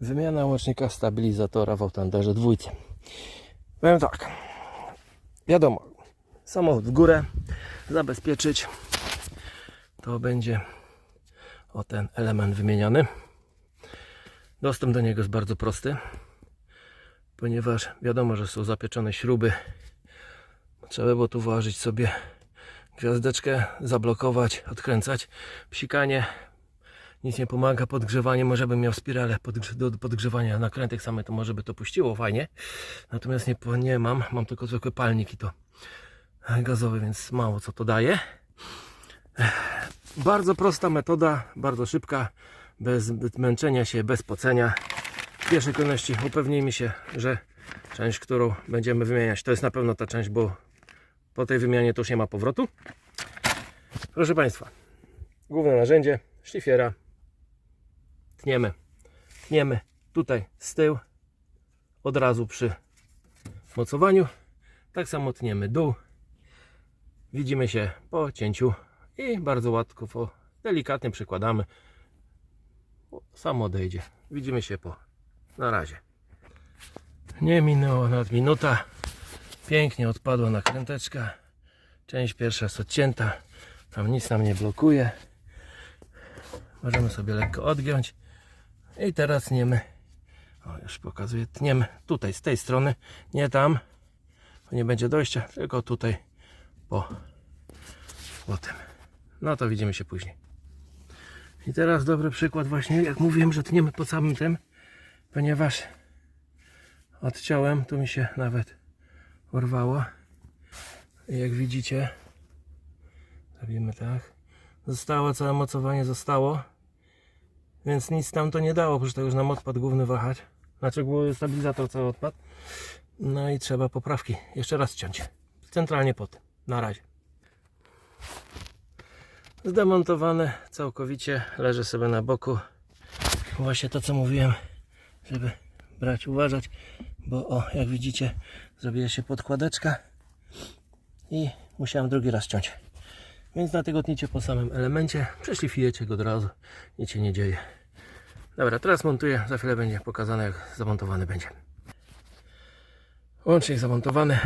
Wymiana łącznika stabilizatora w Outlanderze dwójce. Powiem tak. Wiadomo, samochód w górę zabezpieczyć to będzie o ten element wymieniony. Dostęp do niego jest bardzo prosty, ponieważ wiadomo, że są zapieczone śruby. Trzeba było tu włożyć sobie gwiazdeczkę, zablokować, odkręcać. Psikanie nic nie pomaga, podgrzewanie może bym miał spiralę podgrze do podgrzewania nakrętek same to może by to puściło fajnie. Natomiast nie, nie mam, mam tylko zwykły palnik i to gazowy, więc mało co to daje. Bardzo prosta metoda, bardzo szybka, bez męczenia się, bez pocenia. W pierwszej kolejności upewnijmy się, że część, którą będziemy wymieniać, to jest na pewno ta część, bo po tej wymianie to już nie ma powrotu. Proszę Państwa, główne narzędzie, szlifiera. Tniemy. Tniemy tutaj z tyłu, od razu przy mocowaniu. Tak samo tniemy dół. Widzimy się po cięciu i bardzo łatwo, delikatnie przykładamy. O, Sam odejdzie. Widzimy się po. Na razie. Nie minęło nawet minuta. Pięknie odpadła nakręteczka. Część pierwsza jest odcięta. Tam nic nam nie blokuje. Możemy sobie lekko odgiąć. I teraz tniemy. O, już pokazuję. Tniemy tutaj, z tej strony. Nie tam. Bo nie będzie dojścia. Tylko tutaj po, po tym. No to widzimy się później. I teraz dobry przykład właśnie, jak mówiłem, że tniemy po samym tym, ponieważ odciąłem, tu mi się nawet urwało. I jak widzicie, zrobimy tak. Zostało, całe mocowanie zostało, więc nic tam to nie dało, oprócz tego, że nam odpadł główny wahacz. Znaczy główny stabilizator cały odpadł. No i trzeba poprawki jeszcze raz ciąć. Centralnie po tym. Na razie. Zdemontowane całkowicie. Leży sobie na boku. Właśnie to co mówiłem, żeby brać, uważać, bo o, jak widzicie, zrobiła się podkładeczka i musiałem drugi raz ciąć. Więc dlatego tnicie po samym elemencie, prześlifujecie go od razu, nic się nie dzieje. Dobra, teraz montuję, za chwilę będzie pokazane jak zamontowany będzie. Łącznik zamontowany.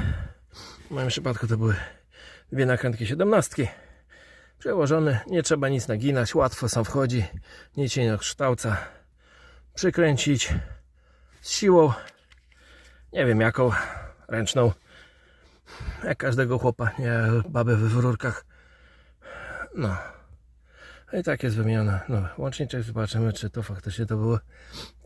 W moim przypadku to były dwie nakrętki 17. Przełożony, nie trzeba nic naginać, łatwo sam wchodzi, nic się nie kształca. Przykręcić z siłą, nie wiem jaką, ręczną, jak każdego chłopa, nie baby w rurkach. No. I tak jest wymienione. No, łączniczek zobaczymy, czy to faktycznie to było